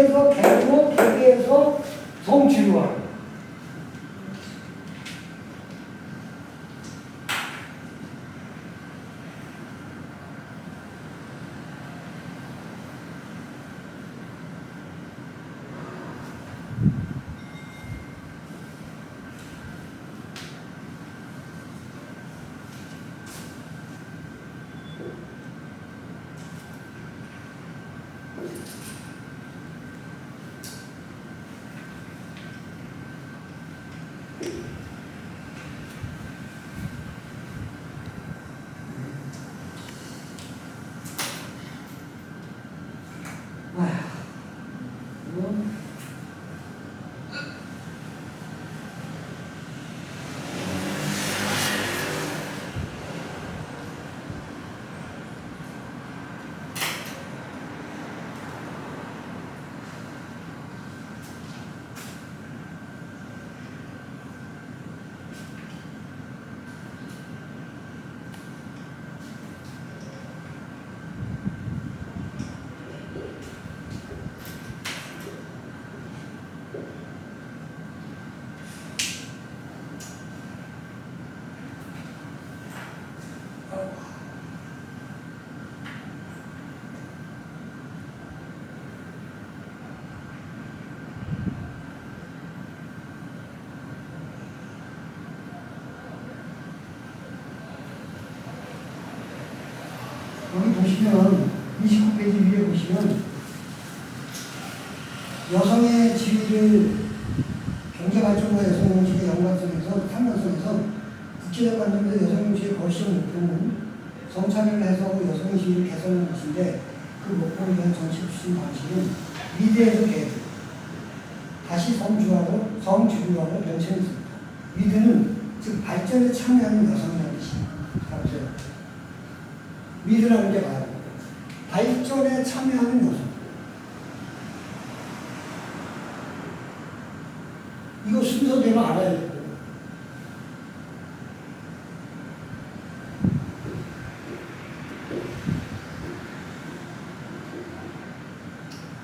미드에서 개고 개개에서 성취도화. 아휴, 이거 여기 보시면 29페이지 위에 보시면 여성의 지위를 경제 발전과 여성정치의 연관성에서 상관성에서 국제적 관점에서 여성정치의 거시적 목표는 성차별을 해소하고 여성의 지위를 개선하는 것인데 그 목표를 위한 정치 추진 방식은 미드에서 계획 다시 성주화로 성주류화로 변천했습니다. 미드는 즉 발전에 참여하는 여성이라는 뜻입니다. 미드라는 게 뭐야? 발전에 참여하는 여성. 이거 순서대로 알아야 돼요.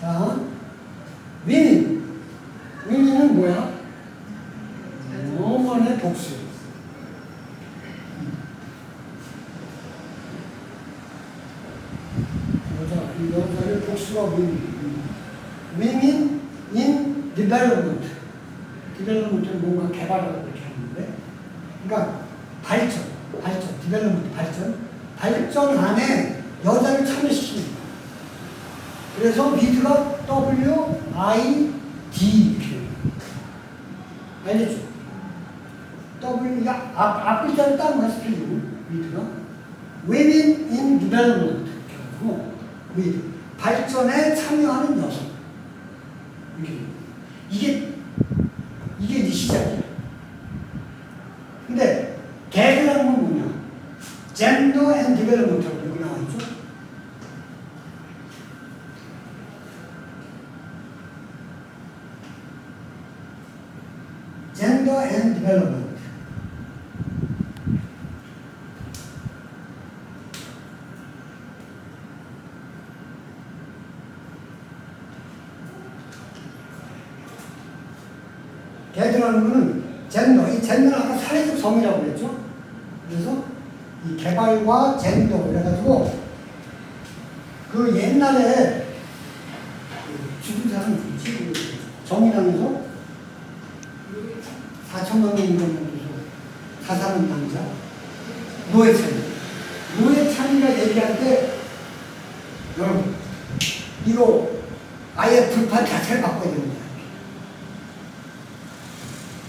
자, 위민. 위민은 뭐야? 영원의 복수. 여자, 이 복수가 위민. 위민 in development. 디벨롭먼트는 뭔가 개발하고 이렇게 하는데, 그러니까 발전, 발전, 디벨롭먼트 발전, 발전 안에 여자를 참여시킵니다. 그래서 미드가 W I D 이렇게 알겠죠? W 야 앞, 앞 글자를 딱 말씀드리고 미드가 Women in Development 이렇게 하고 미드 발전에 참여하는 여성 이렇게 이게 이게 이제 시작이야. 근데 개그라는 건 뭐냐? 젠더 앤 디벨롭먼트라고 여기 나와 있죠? 젠더 앤 디벨롭먼트. 개그라는 거는 젠더, 이 젠더는 아까 사회적 성이라고 그랬죠? 그래서 이 개발과 젠더 그래가지고 그 옛날에 그 죽은 사람 누구지? 그 정의당에서 4천만 원 정도 사사는 남자 노회찬 노회찬이가 얘기할 때 여러분 이거 아예 불판 자체를 바꿔야 됩니다.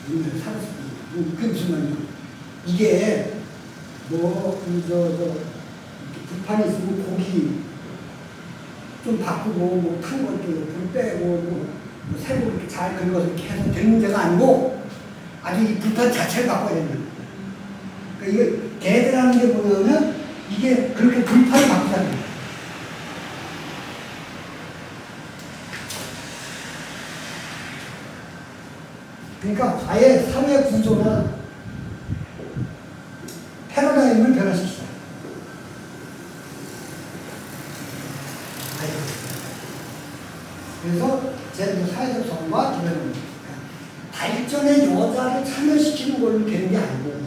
우리는 살았습니다. 그게 무슨 말이야? 이게 뭐 저 저 불판이 있으면 고기 좀 바꾸고 뭐탄 것도 불 빼고 뭐, 뭐 새로 이렇게 잘 긁어서 이렇게 해서 되는 문제가 아니고 아주 이 불판 자체를 바꿔야 된다. 그러니까 이게 개들하는 게 뭐냐면 이게 그렇게 불판을 바꾸자는 거야. 그러니까 아예 사회 구조나 패러다임을 변화시키자. 그래서 젠더 사회적 성과 이런 발전의 여자를 참여시키는 걸로 되는 게 아니고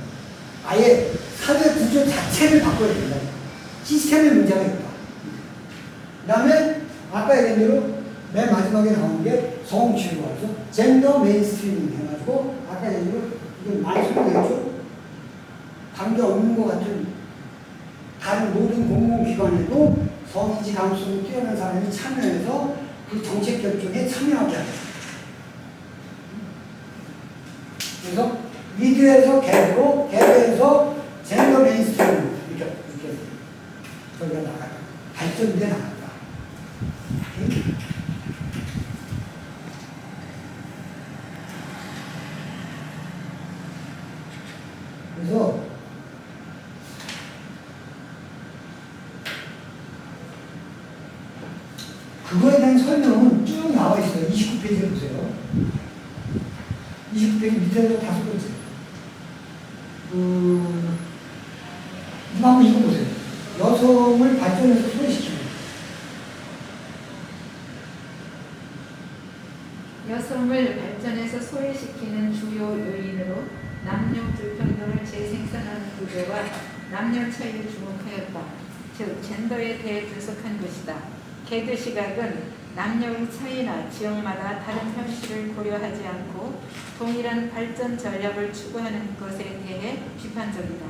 아예 사회 구조 자체를 바꿔야 된다. 시스템에 문제가 있다. 그 다음에 아까 얘기한 대로 맨 마지막에 나온 게 성취료라서 젠더 메인스트리밍 해가지고 아까 대로 이건 말씀드렸죠. 관계 없는 것 같은 다른 모든 공공기관에도 성인지 감수성이 뛰어난 사람이 참여해서 그 정책 결정에 참여하게 하죠. 그래서 미드에서 갭으로, 갭에서 젠더 메인스트리밍 이렇게, 이렇게 저기가 나갔다. 발전돼 나갔다. 오케이? 그래서 그거에 대한 설명은 쭉 나와 있어요. 29페이지에 보세요. 29페이지 밑에서 다섯 번째. 그, 이거 한번 읽어보세요. 여성을 발전해서 소외시키는. 여성을 발전해서 소외시키는 주요 요인으로 남녀 불평등을 재생산하는 구조와 남녀 차이를 주목하였다. 즉 젠더에 대해 분석한 것이다. 개드 시각은 남녀의 차이나 지역마다 다른 현실을 고려하지 않고 동일한 발전 전략을 추구하는 것에 대해 비판적이다.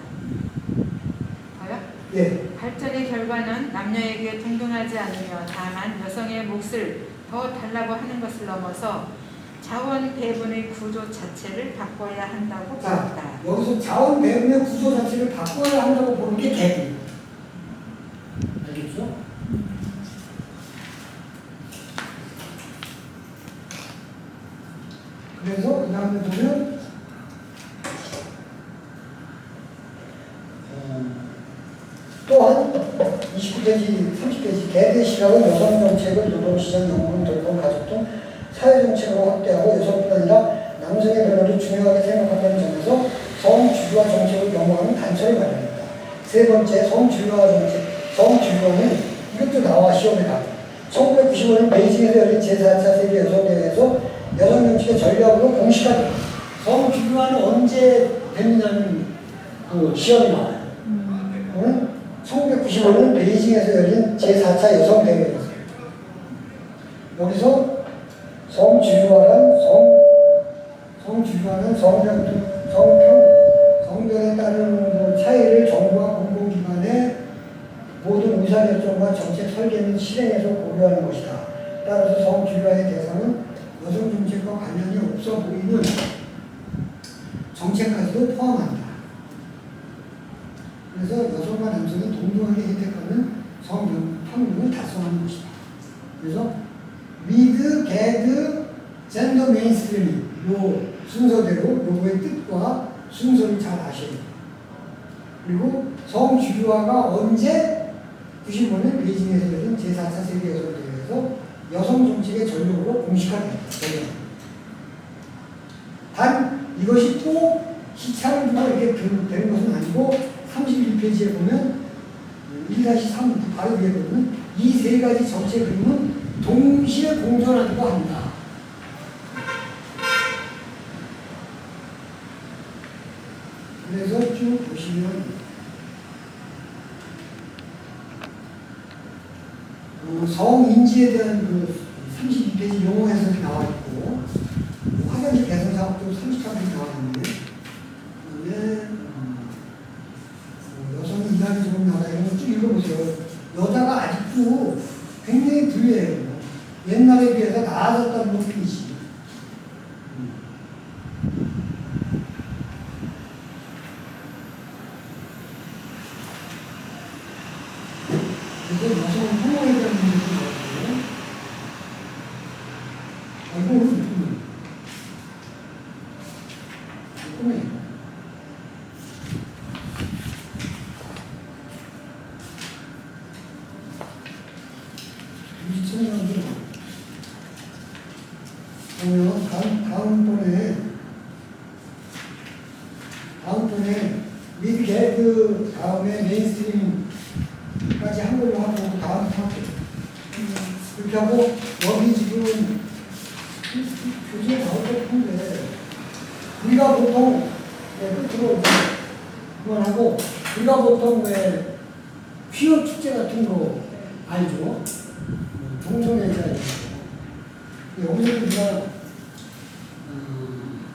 봐요? 예. 발전의 결과는 남녀에게 동등하지 않으며 다만 여성의 몫을 더 달라고 하는 것을 넘어서 자원 배분의 구조 자체를 바꿔야 한다고 자, 보았다. 여기서 자원 배분의 구조 자체를 바꿔야 한다고 보는 게 개입. 알겠죠? 그래서 그 다음에 보면 어, 또한 29페이지, 30페이지 개대 시각은 여성 정책을 노동시장, 연금, 돌봄, 가족 등 사회 정책으로 확대하고 여성뿐 아니라 남성의 변화를 중요하게 생각한다는 점에서 성주류화 정책을 연구하는 단서를 마련했다. 세 번째, 성주류화 정책. 성주류화는 이것도 나와 시험에 나와. 1995년 베이징에서 열린 제4차 세계 여성대회에서 여성 정책의 전략으로 공식화됐다. 성주류화는 언제 됐느냐는 그 시험이 나와요. 응? 1995년 베이징에서 열린 제4차 여성 대회였어요. 여기서 성주류화란 성, 성주류화는 성별, 성평, 성별에 따른 그 차이를 정부와 공공기관의 모든 의사결정과 정책 설계 및 실행에서 고려하는 것이다. 따라서 성주류화의 대상은 여성 정책과 관련이 없어 보이는 정책까지도 포함한다. 여성과 남성이 동등하게 혜택하는 성평등을 달성하는 것이다. 그래서 미드, 게드, 젠더 메인스트리밍 요 순서대로 요거의 뜻과 순서를 잘 아셔야 돼요. 그리고 성주류화가 언제 95년 베이징에서 열린 제4차 세계 여성 대회에서 여성 정책의 전력으로 공식화됐다. 단 이것이 꼭 시차를 두고 이렇게 되- 되는 것은 아니고 31페이지에 보면 1-3 바로 위에 보면 이 세 가지 정책 그림은 동시에 공존하기도 합니다. 그래서 쭉 보시면 어, 성인지에 대한 그 32페이지 용어 해석이 나와 있고 화장실 개선 사업도 33페이지 나와 있는데 그다음에 어, 어, 여성이 일하기 좋은 나라 이런 거 쭉 읽어보세요. 여자가 아직도 굉장히 불리해요. 옛날에 비해서 나아졌다는 것뿐이지. 그래서 여성 혐오에 대한 문제도 나오고, 아, 이거 오늘 꿈이에요. 꿈이에요. 미친년들 보면 다음 다음번에 다음번에 미드 개그 다음에 메인스트림까지 한 걸로 하고 다음 할게요. 그렇게 그렇게 하고 여기 지금 교재에 나올 것 같은데 우리가 보통 네, 끝으로 이제 그만 하고 우리가 보통 왜 퀴어 축제 같은 거 알죠? 동성애자 여기서 우리가 음,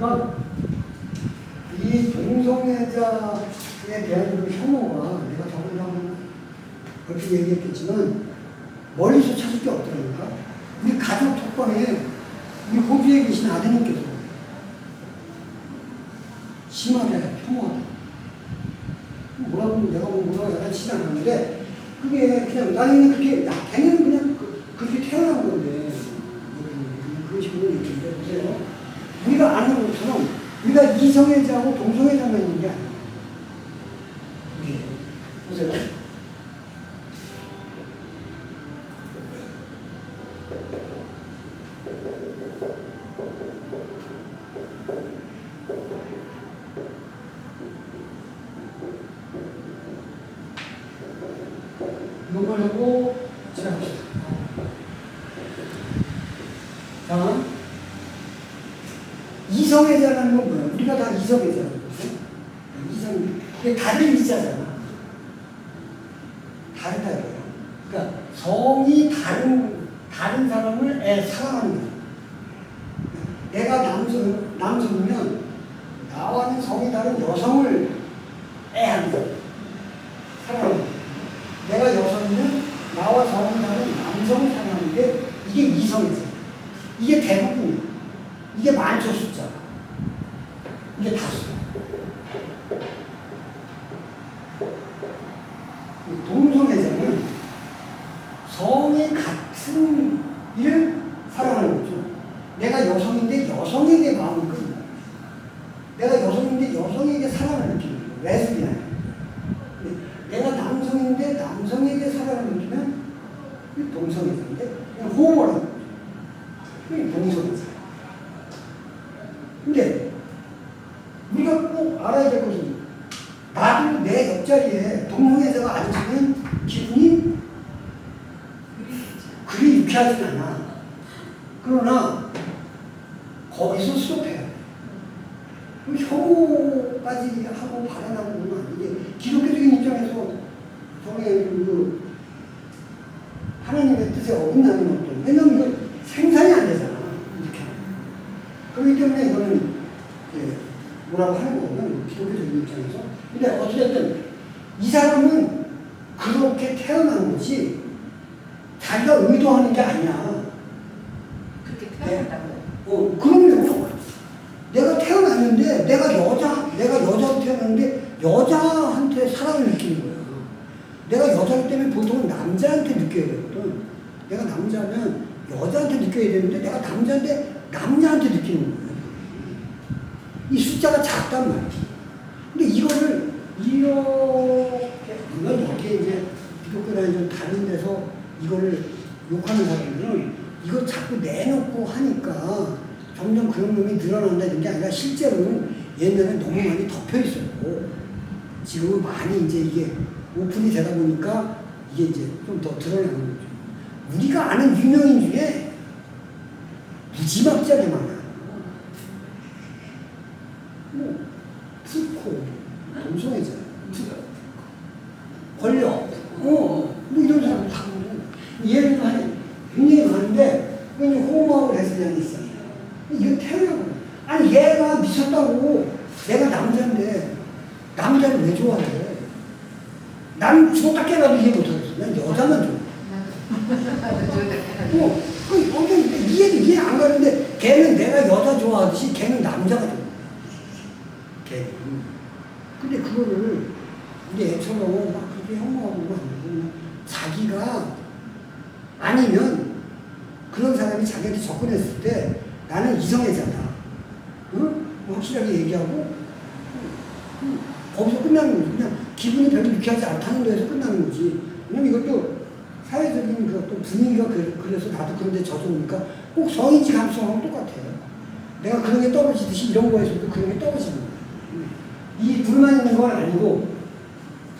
그러니까 이 동성애자에 대한 그 혐오가 내가 저번에 그렇게 얘기했겠지만 멀리서 찾을 게 없더라니까. 우리 가족 톡방에 우리 호주에 계신 아드님께서 심하게 혐오하다. 뭐라고 내가 뭐 뭐라고 야단치지 않았는데 그게 그냥 나는 그렇게 야 걔는 그냥 그- 그렇게 태어난 건데 그- 그런 식으로 얘기했는데 보세요. 우리가 아는 것처럼 우리가 이성애자하고 동성애자만 있는 게 아니에요. 이게 보세요. 이걸 하고 지나갑시다. 자, 이성애자라는 건 뭐야? 우리가 다 이성애자라는 거죠. 이성, 이게 다른 이자잖아. 다르다 이거야. 그러니까 성이 다른 다른 사람을 애 사랑하는 거야. 내가 남성 남성이면 나와는 성이 다른 여성을 애하는 거야. 사랑하는 거야. 내가 여성이면 나와 성이 다른 남성을 사랑하는 게 이게 이성이죠. 이게 대부분이야. 이게 많죠 숫자. 이게 다수. 이 동성애자는 성이 같은 일을 사랑하는 거죠. 내가 여성인데 여성에게 마음을 끄는 거야. 내가 여성인데 여성에게 사랑을 느끼는 거야. 레즈비언. 내가 남성인데 남성에게 사랑을 느끼면 이 동성애자인데 그냥 호모라는 거죠. 이 동성애자. 근데 우리가 꼭 알아야 될 것은 나도 내 옆자리에 동성애자가 앉으면 기분이 그리 유쾌하진 않아. 그러나 거기서 스톱해야 돼. 그 혐오까지 하고 발언하고 그러면 이게 기독교적인 입장에서 저게 그 하나님의 뜻에 어긋나는 어떤 왜냐면 이거 생산이 안 되잖아. 이렇게. 그렇기 때문에 이거는 뭐라고 하는 거는 기독교적인 입장에서. 근데 어찌됐든 이 사람은 그렇게 태어난 거지 자기가 의도하는 게 아니야. 그렇게 태어난다고요? 어, 그럼요. 내가 태어났는데 내가 여자, 내가 여자로 태어났는데 여자한테 사랑을 느끼는 거야. 내가 여자기 때문에 보통은 남자한테 느껴야 되거든. 내가 남자면 여자한테 느껴야 되는데 내가 남자인데 남자한테 느끼는 거야. 이 숫자가 작단 말이야. 근데 이거를 이렇게 물론 여기에 이제 기독교나 이제 다른 데서 이거를 욕하는 사람들은 이거 자꾸 내놓고 하니까 점점 그런 놈이 늘어난다는 게 아니라 실제로는 옛날에 너무 많이 덮여 있었고 지금은 많이 이제 이게 오픈이 되다 보니까 이게 이제 좀 더 드러나는 거죠. 우리가 아는 유명인 중에 무지막지하게 많아요. 뭐 푸코, 동성애자, 권력, 어, 뭐 이런 사람 다 보면 예를 하니 굉장히 많은데 그건 이제 호모하고 레스비안이 있어요. 이거 태어나고 아니 얘가 미쳤다고 내가 남자인데 남자를 왜 좋아해? 난 죽었다 깨라도 이해 못하겠어. 난 여자만 좋아. 어, 그, 어, 이해도 이해 안 가는데 걔는 내가 여자 좋아하듯이 걔는 남자가 좋아. 걔는. 근데 그거를 우리 애처럼 막 그렇게 혐오하고 막 그러고 자기가 아니면 그런 사람이 자기한테 접근했을 때 나는 이성애자다. 응? 뭐 확실하게 얘기하고 응. 거기서 끝나는 거지. 그냥 기분이 별로 유쾌하지 않다는 데에서 끝나는 거지. 왜냐면 이것도 사회적인 그또 분위기가 그- 그래서 나도 그런데 젖어오니까 꼭 성인지 감수하고 똑같아요. 내가 그런 게 떨어지듯이 이런 거에서도 그런 게 떨어지는. 응. 이 불만 있는 건 아니고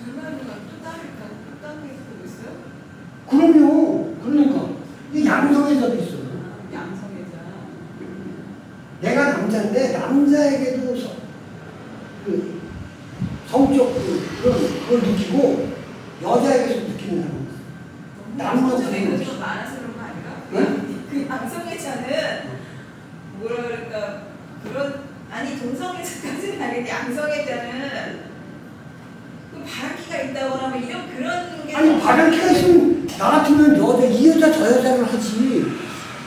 불만이가 또 다를까? 또 다른 게 있어요? 그럼요. 그러니까 이 양성애자도 있어요. 양성애자. 내가 남자인데 남자에게도 서, 그 성적 그, 그런 걸 느끼고 여자에게서 느끼는 사람. 남녀 성적인 구분. 좀 많아서 그런 거 아닌가? 네? 그 양성애자는 뭐라 그럴까? 그런 아니 동성애자까지는 아닌데 양성애자는 그 있다거나 뭐 이런 그런 게 아니 바람기가 있으면 나 같으면 여자 이 여자 저 여자를 하지.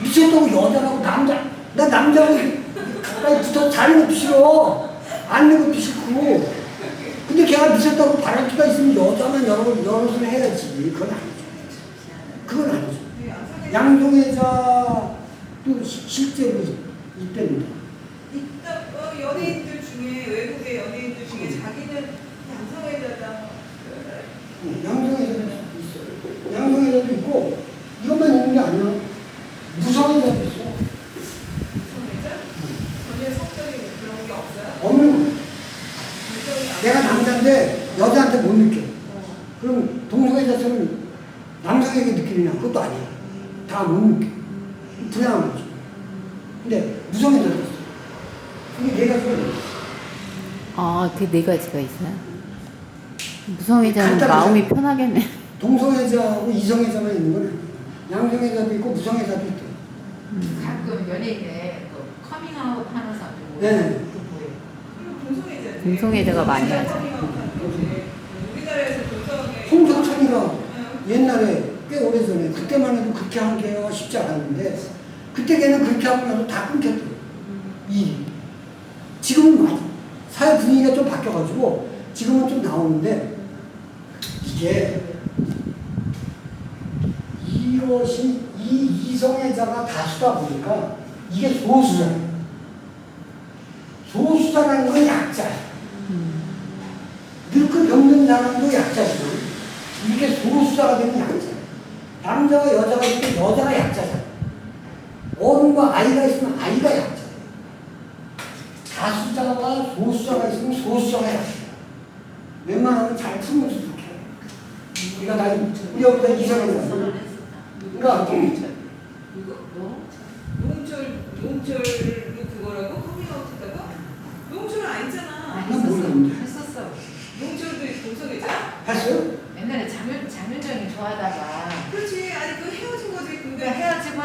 미쳤다고 여자라고 남자 나 남자하고 가까이 붙어 자는 것도 싫어 앉는 것도 싫고. 근데 걔가 미쳤다고 바람기가 있으면 여자만 여러 여럿을 해야지. 그건 아니죠. 그건 아니죠. 그 양성애자 양성애자도 시- 실제로 있- 있답니다 어, 연예인들 중에 외국의 연예인들 중에 자기는 양성애자다 응, 양성애자도 있어요. 양성애자도 있고 이것만 있는 게 있어. 성적인 그런 게 없어요? 없는 내가 남자인데 여자한테 못 느껴. 어. 그럼 동성애자처럼 남성에게 느끼느냐? 그것도 아니야. 다 못 느껴. 불안한 거지. 근데 무성애자도 있어. 이게 네 가지가 있어. 아, 그 네 가지가 있어요. 무성애자는? 마음이 편하겠네. 동성애자하고 이성애자만 있는 건 아니야. 양성애자도 있고 무성애자도 있대. 가끔 연예인에 그 커밍아웃 하는 사람들 네. 그 뭐예요? 그리고 동성애자 동성애자가 많이 하죠. 우리나라에서 동성애 홍석천이가 옛날에 꽤 오래전에 그때만 해도 그렇게 하기가 쉽지 않았는데 그때 걔는 그렇게 하고 나서 다 끊겼대요. 이 지금은 많이 사회 분위기가 좀 바뀌어가지고 지금은 좀 나오는데 이게 이것이 이 이성애자가 다수다 보니까 이게 소수잖아요. 소수자라는 건 약자야. 늙고 병든 사람도 약자지만 이게 소수자가 되면 약자야. 남자와 여자가 때 여자가 약자잖아. 어른과 아이가 있으면 아이가 약자야. 다수자와 소수자가 있으면 소수자가 약자야. 웬만하면 잘 그렇게 해. 우리가 다 우리 여기다 이성애자. 이거 용철. 이거 뭐? 용철 용철로 그거라고 커밍아웃했다가 용철 아니잖아. 했었어. 했었어. 용철도 동성애자? 했어요? 옛날에 장윤 장윤정이 좋아하다가. 그렇지. 아니 그 헤어진 거지. 근데 그 헤어지고